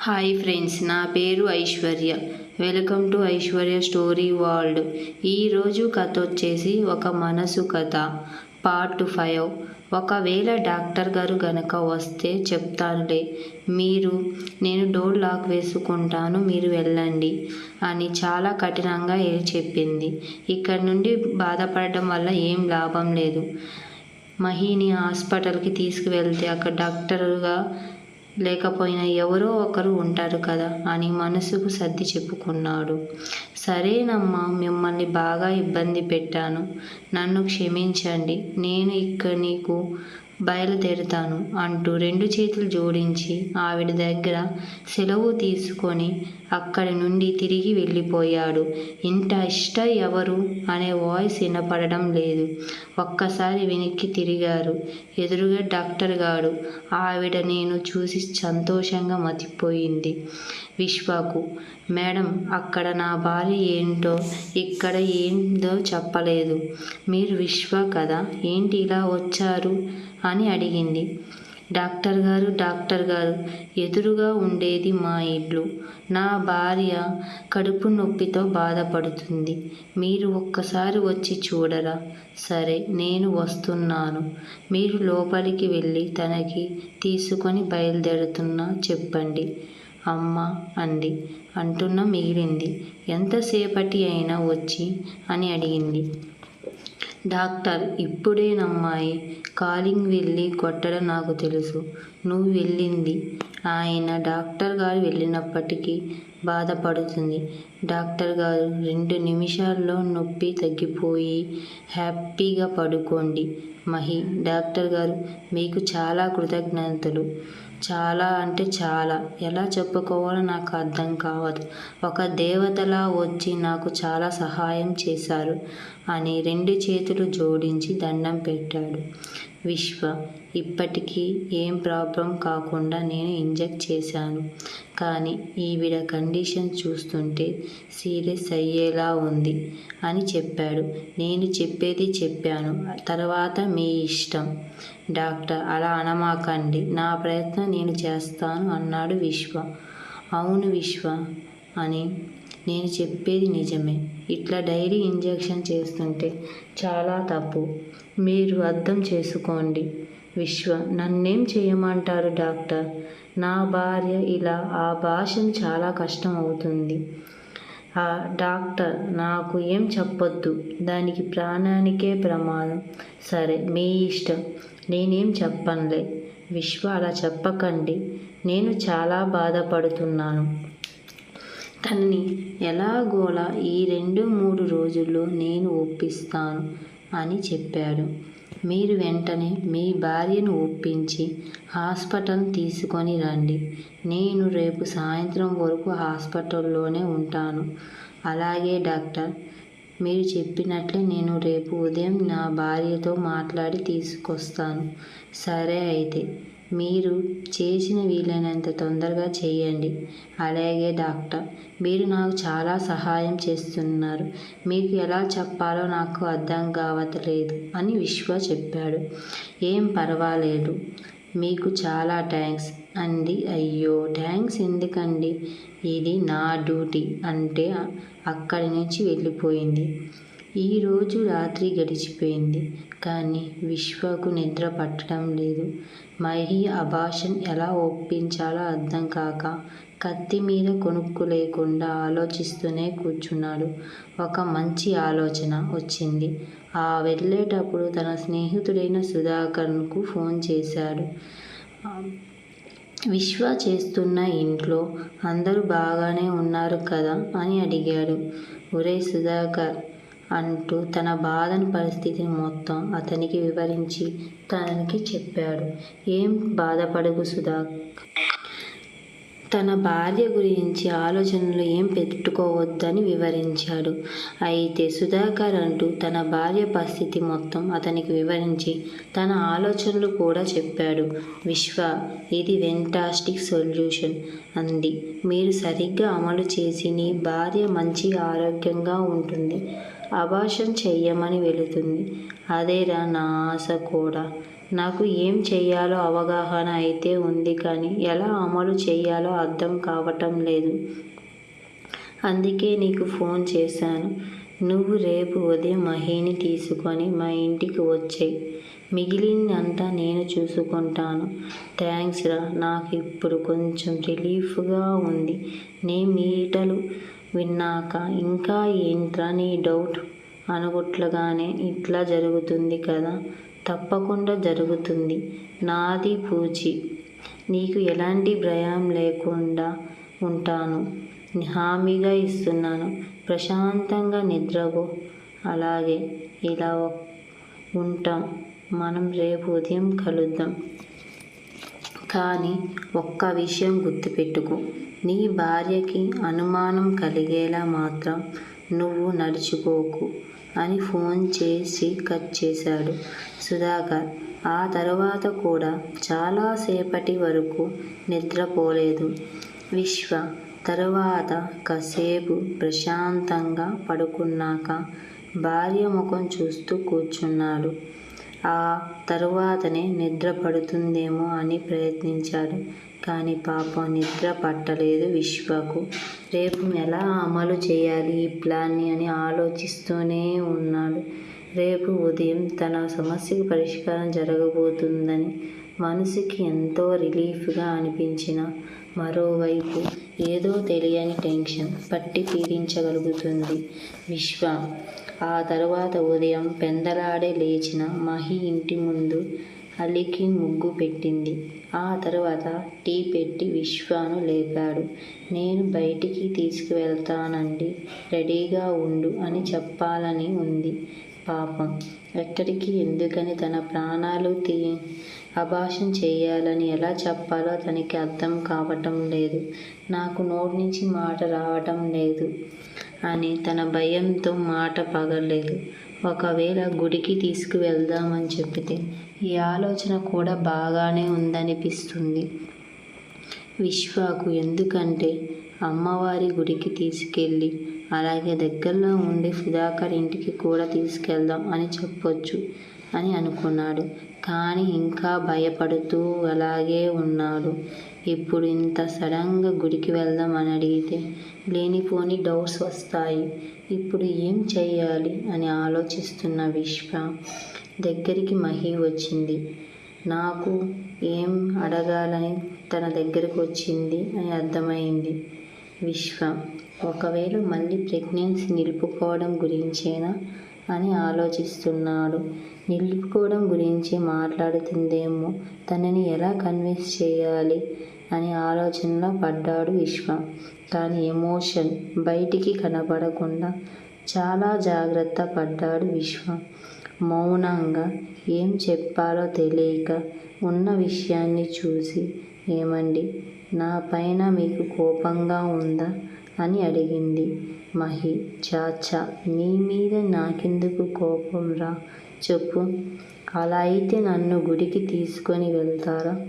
Hi friends నా పేరు Aishwarya. Welcome to Aishwarya story world. ఈరోజు కథ వచ్చేసి ఒక మనసు కథ పార్ట్ ఫైవ్. ఒకవేళ డాక్టర్ గారు గనక వస్తే చెప్తానులే. మీరు నేను డోర్ లాక్ వేసుకుంటాను మీరు వెళ్ళండి అని చాలా కఠినంగా ఏ- చెప్పింది. ఇక్కడ నుండి బాధపడటం వల్ల ఏం లాభం లేదు. మహిని హాస్పిటల్కి తీసుకువెళ్తే అక్కడ డాక్టర్గా లేకపోయినా ఎవరో ఒకరు ఉంటారు కదా అని మనసుకు సర్ది చెప్పుకున్నాడు. సరేనమ్మా మిమ్మల్ని బాగా ఇబ్బంది పెట్టాను. నన్ను క్షమించండి. నేను ఇక్కడ నీకు బయలుదేరుతాను అంటూ రెండు చేతులు జోడించి ఆవిడ దగ్గర సెలవు తీసుకొని అక్కడి నుండి తిరిగి వెళ్ళిపోయాడు. ఇంత ఇష్ట ఎవరు? అనే వాయిస్ వినపడడం లేదు. ఒక్కసారి వెనక్కి తిరిగారు. ఎదురుగా డాక్టర్ గారు ఆవిడ నేను చూసి సంతోషంగా మతిపోయింది. విశ్వకు. మేడం అక్కడ నా భార్య ఏంటో ఇక్కడ ఏందో చెప్పలేదు. మీరు విశ్వ కదా ఏంటి ఇలా వచ్చారు? అని అడిగింది. డాక్టర్ గారు డాక్టర్ గారు ఎదురుగా ఉండేది మా ఇల్లు. నా భార్య కడుపు నొప్పితో బాధపడుతుంది. మీరు ఒక్కసారి వచ్చి చూడరా. సరే నేను వస్తున్నాను. మీరు లోపలికి వెళ్ళి తనకి తీసుకొని బయలుదేరుతున్నా చెప్పండి. అమ్మ అంది. అంటున్న మిగిలింది ఎంతసేపటి అయినా వచ్చి అని అడిగింది. డాక్టర్ ఇప్పుడేనమ్మాయి కాలింగ్ వెళ్ళి కొట్టడం నాకు తెలుసు. నువ్వు వెళ్ళింది. ఆయన డాక్టర్ గారు వెళ్ళినప్పటికీ బాధపడుతుంది. డాక్టర్ గారు రెండు నిమిషాల్లో నొప్పి తగ్గిపోయి హ్యాపీగా పడుకోండి. మహి డాక్టర్ గారు మీకు చాలా కృతజ్ఞతలు. చాలా అంటే చాలా. ఎలా చెప్పుకోవాలో నాకు అర్థం కావదు. ఒక దేవతలా వచ్చి నాకు చాలా సహాయం చేశారు అని రెండు చేతులు జోడించి దండం పెట్టాడు విశ్వ. ఇప్పటికీ ఏం ప్రాబ్లం కాకుండా నేను ఇంజెక్ట్ చేశాను. కానీ ఈవిడ కండిషన్ చూస్తుంటే సీరియస్ అయ్యేలా ఉంది అని చెప్పాడు. నేను చెప్పేది చెప్పాను. తర్వాత మీ ఇష్టం. డాక్టర్ అలా అనమాకండి. నా ప్రయత్నం నేను చేస్తాను అన్నాడు విశ్వ. అవును విశ్వ అని నేను చెప్పేది నిజమే. ఇట్లా డైరీ ఇంజెక్షన్ చేస్తుంటే చాలా తప్పు. మీరు అర్థం చేసుకోండి. విశ్వ నన్నేం చేయమంటారు డాక్టర్? నా భార్య ఇలా ఆ భాషను చాలా కష్టం అవుతుంది ఆ డాక్టర్ నాకు ఏం చెప్పొద్దు. దానికి ప్రాణానికే ప్రమాదం. సరే మీ ఇష్టం. నేనేం చెప్పనులే. విశ్వ అలా చెప్పకండి. నేను చాలా బాధపడుతున్నాను. తనని ఎలాగోలా ఈ రెండు మూడు రోజుల్లో నేను ఒప్పిస్తాను అని చెప్పాడు. మీరు వెంటనే మీ భార్యను ఒప్పించి హాస్పిటల్ తీసుకొని రండి. నేను రేపు సాయంత్రం వరకు హాస్పిటల్లోనే ఉంటాను. అలాగే డాక్టర్ మీరు చెప్పినట్లే నేను రేపు ఉదయం నా భార్యతో మాట్లాడి తీసుకొస్తాను. సరే అయితే. మీరు చేసిన వీలైనంత తొందరగా చేయండి. అలాగే డాక్టర్ మీరు నాకు చాలా సహాయం చేస్తున్నారు. మీకు ఎలా చెప్పాలో నాకు అర్థం కావట్లేదు అని విశ్వ చెప్పాడు. ఏం పర్వాలేదు. మీకు చాలా థ్యాంక్స్ అంది అయ్యో థ్యాంక్స్ ఎందుకండి? ఇది నా డ్యూటీ అంటే అక్కడి నుంచి వెళ్ళిపోయింది. ఈరోజు రాత్రి గడిచిపోయింది కానీ విశ్వకు నిద్ర పట్టడం లేదు. మహి అభాషన్ ఎలా ఒప్పించాలో అర్థం కాక కత్తి మీద కొనుక్కు లేకుండా ఆలోచిస్తూనే కూర్చున్నాడు. ఒక మంచి ఆలోచన వచ్చింది. ఆ వెళ్ళేటప్పుడు తన స్నేహితుడైన సుధాకర్కు ఫోన్ చేశాడు. విశ్వ చేస్తున్న ఇంట్లో అందరూ బాగానే ఉన్నారు కదా? అని అడిగాడు. ఒరే సుధాకర్ అంటూ తన బాధను పరిస్థితిని మొత్తం అతనికి వివరించి తనకి చెప్పాడు. ఏం బాధపడకు సుధా తన భార్య గురించి ఆలోచనలు ఏం పెట్టుకోవద్దని వివరించాడు. అయితే సుధాకర్ అంటూ తన భార్య పరిస్థితి మొత్తం అతనికి వివరించి తన ఆలోచనలు కూడా చెప్పాడు. విశ్వ ఇది వెంటాస్టిక్ సొల్యూషన్ అంది. మీరు సరిగ్గా అమలు చేసి నీ భార్య మంచి ఆరోగ్యంగా ఉంటుంది. అభాషం చెయ్యమని వెళుతుంది. అదేరా నా ఆశ కూడా. నాకు ఏం చేయాలో అవగాహన అయితే ఉంది కానీ ఎలా అమలు చేయాలో అర్థం కావటం లేదు. అందుకే నీకు ఫోన్ చేశాను. నువ్వు రేపు ఉదయం మహిని తీసుకొని మా ఇంటికి వచ్చేయ్. మిగిలిందంతా నేను చూసుకుంటాను. థ్యాంక్స్ రా నాకు ఇప్పుడు కొంచెం రిలీఫ్గా ఉంది. నీ మీటలు విన్నాక ఇంకా ఏంట్రా నీ డౌట్? అనుకుట్లుగానే ఇట్లా జరుగుతుంది కదా. తప్పకుండా జరుగుతుంది. నాది పూచి. నీకు ఎలాంటి భయం లేకుండా ఉంటాను. హామీగా ఇస్తున్నాను. ప్రశాంతంగా నిద్రపో. అలాగే ఇలా ఉంటాం. మనం రేపు ఉదయం కలుద్దాం. కానీ ఒక్క విషయం గుర్తుపెట్టుకో. నీ భార్యకి అనుమానం కలిగేలా మాత్రం నువ్వు నడుచుకోకు. అని ఫోన్ చేసి కట్ చేశాడు సుధాకర్. ఆ తర్వాత కూడా చాలాసేపటి వరకు నిద్రపోలేదు. విశ్వ తరువాత కాసేపు ప్రశాంతంగా పడుకున్నాక భార్య ముఖం చూస్తూ కూర్చున్నాడు. ఆ తరువాతనే నిద్ర పడుతుందేమో అని ప్రయత్నించాడు. కానీ పాపం నిద్ర పట్టలేదు విశ్వకు. రేపు ఎలా అమలు చేయాలి ఈ ప్లాన్ని అని ఆలోచిస్తూనే ఉన్నాడు. రేపు ఉదయం తన సమస్యకు పరిష్కారం జరగబోతుందని మనసుకి ఎంతో రిలీఫ్గా అనిపించిన మరోవైపు ఏదో తెలియని టెన్షన్ పట్టి పీడించగలుగుతుంది. విశ్వ ఆ తరువాత ఉదయం పెందలాడే లేచిన మహి ఇంటి ముందు అలికి ముగ్గు పెట్టింది. ఆ తర్వాత టీ పెట్టి విశ్వాను లేపాడు. నేను బయటికి తీసుకువెళ్తానండి రెడీగా ఉండు అని చెప్పాలని ఉంది. పాపం ఎక్కడికి ఎందుకని తన ప్రాణాలు తీ అభాషం చేయాలని ఎలా చెప్పాలో తనకి అర్థం కావటం లేదు. నాకు నోటి నుంచి మాట రావటం లేదు అని తన భయంతో మాట పగలేదు ఒకవేళ గుడికి తీసుకువెళ్దామని చెప్పితే ఈ ఆలోచన కూడా బాగానే ఉందనిపిస్తుంది. విశ్వకు ఎందుకంటే అమ్మవారి గుడికి తీసుకెళ్ళి అలాగే దగ్గరలో ఉండి సుధాకర్ ఇంటికి కూడా తీసుకెళ్దాం అని చెప్పొచ్చు అని అనుకున్నాడు. కానీ ఇంకా భయపడుతూ అలాగే ఉన్నాడు. ఇప్పుడు ఇంత సడన్గా గుడికి వెళ్దాం అని అడిగితే లేనిపోని డౌట్స్ వస్తాయి. ఇప్పుడు ఏం చేయాలి అని ఆలోచిస్తున్న విశ్వ దగ్గరికి మహి వచ్చింది. నాకు ఏం అడగాలని తన దగ్గరకు వచ్చింది అని అర్థమైంది. విశ్వ ఒకవేళ మళ్ళీ ప్రెగ్నెన్సీ నిలుపుకోవడం గురించేనా అని ఆలోచిస్తున్నాడు. నిలుపుకోవడం గురించి మాట్లాడుతుందేమో తనని ఎలా కన్విన్స్ చేయాలి అని ఆలోచనలో పడ్డాడు విశ్వ కానీ ఎమోషన్ బయటికి కనపడకుండా చాలా జాగ్రత్త పడ్డాడు విశ్వ మౌనంగా ఏం చెప్పాలో తెలియక ఉన్న విషయాన్ని చూసి ఏమండి నా పైన మీకు కోపంగా ఉందా? అని అడిగింది మహి. చాచా మీ మీద నాకెందుకు కోపం రా? చెప్పు. అలా అయితే నన్ను గుడికి తీసుకొని వెళ్తారా?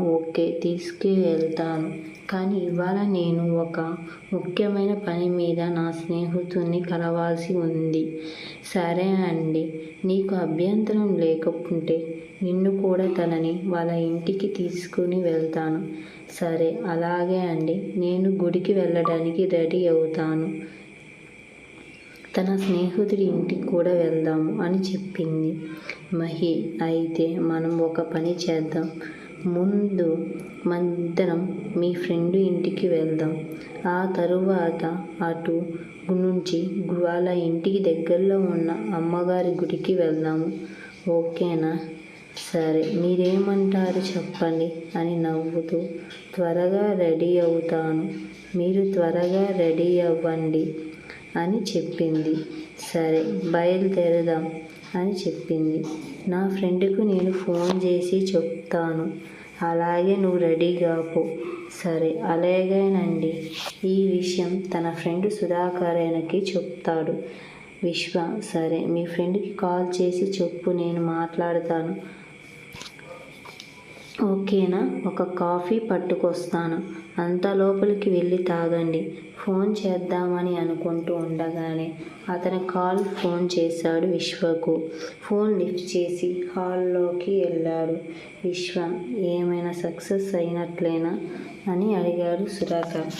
ఓకే తీసుకు వెళ్తాను కానీ ఇవాళ నేను ఒక ముఖ్యమైన పని మీద నా స్నేహితుడిని కలవాల్సి ఉంది. సరే అండి నీకు అభ్యంతరం లేకుంటే నిన్ను కూడా తనని వాళ్ళ ఇంటికి తీసుకుని వెళ్తాను. సరే అలాగే అండి. నేను గుడికి వెళ్ళడానికి రెడీ అవుతాను. తన స్నేహితుడి ఇంటికి కూడా వెళ్దాము అని చెప్పింది. మహి అయితే మనం ఒక పని చేద్దాం. ముందు మనిద్దరం మీ ఫ్రెండ్ ఇంటికి వెళ్దాం. ఆ తరువాత అటు నుంచి వాళ్ళ ఇంటికి దగ్గరలో ఉన్న అమ్మగారి గుడికి వెళ్దాము. ఓకేనా? సరే మీరేమంటారు చెప్పండి అని నవ్వుతూ త్వరగా రెడీ అవుతాను. మీరు త్వరగా రెడీ అవ్వండి. అని చెప్పింది. సరే బయలుదేరదాం అని చెప్పింది. నా ఫ్రెండ్కు నేను ఫోన్ చేసి చెప్తాను. అలాగే నువ్వు రెడీగా పో. సరే అలాగేనండి. ఈ విషయం తన ఫ్రెండ్ సుధాకరణకి చెప్తాడు. విశ్వ సరే మీ ఫ్రెండ్కి కాల్ చేసి చెప్పు నేను మాట్లాడతాను. ఓకేనా? ఒక కాఫీ పట్టుకొస్తాను. అంత లోపలికి వెళ్ళి తాగండి. ఫోన్ చేద్దామని అనుకుంటూ ఉండగానే అతని కాల్ ఫోన్ చేశాడు విశ్వకు. ఫోన్ లిఫ్ట్ చేసి హాల్లోకి వెళ్ళాడు. విశ్వ ఏమైనా సక్సెస్ అయినట్లేనా? అని అడిగాడు సుధాకర్.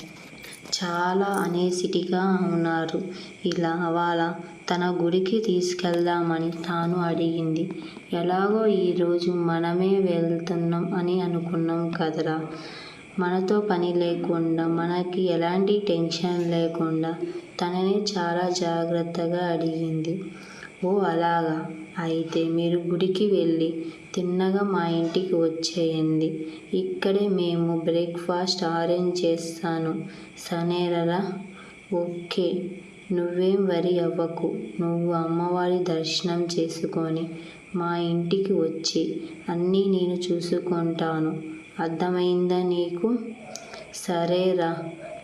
చాలా అనేసిటిగా ఉన్నారు. ఇలా వాళ్ళ తన గుడికి తీసుకెళ్దామని తాను అడిగింది. ఎలాగో ఈరోజు మనమే వెళ్తున్నాం అని అనుకున్నాం కదరా. మనతో పని లేకుండా మనకి ఎలాంటి టెన్షన్ లేకుండా తనని చాలా జాగ్రత్తగా అడిగింది. ఓ అలాగా. అయితే మీరు గుడికి వెళ్ళి తిన్నగా మా ఇంటికి వచ్చేయండి. ఇక్కడే మేము బ్రేక్ఫాస్ట్ అరేంజ్ చేస్తాను. సనేరరా ఓకే. నువ్వేం వరి అవ్వకు? నువ్వు అమ్మవారి దర్శనం చేసుకొని మా ఇంటికి వచ్చి అన్నీ నేను చూసుకుంటాను. అర్థమైందా నీకు? సరేరా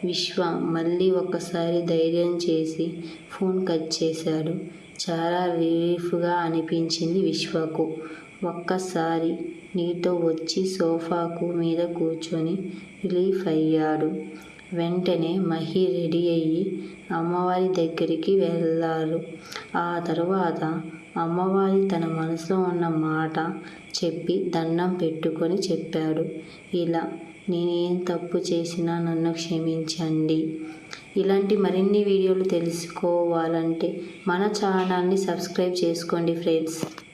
విశ్వ మళ్ళీ ఒకసారి ధైర్యం చేసి ఫోన్ కట్ చేశాడు. చాలా రిలీఫ్గా అనిపించింది విశ్వకు. ఒక్కసారి నీతో వచ్చి సోఫాకు మీద కూర్చొని రిలీఫ్ అయ్యాడు. వెంటనే మహి రెడీ అయ్యి అమ్మవారి దగ్గరికి వెళ్ళారు. ఆ తరువాత అమ్మవారి తన మనసులో ఉన్న మాట చెప్పి దండం పెట్టుకొని చెప్పాడు. ఇలా నేనేం తప్పు చేసినా నన్ను క్షమించండి. ఇలాంటి మరిన్ని వీడియోలు తెలుసుకోవాలంటే మన ఛానల్ని సబ్స్క్రైబ్ చేసుకోండి ఫ్రెండ్స్.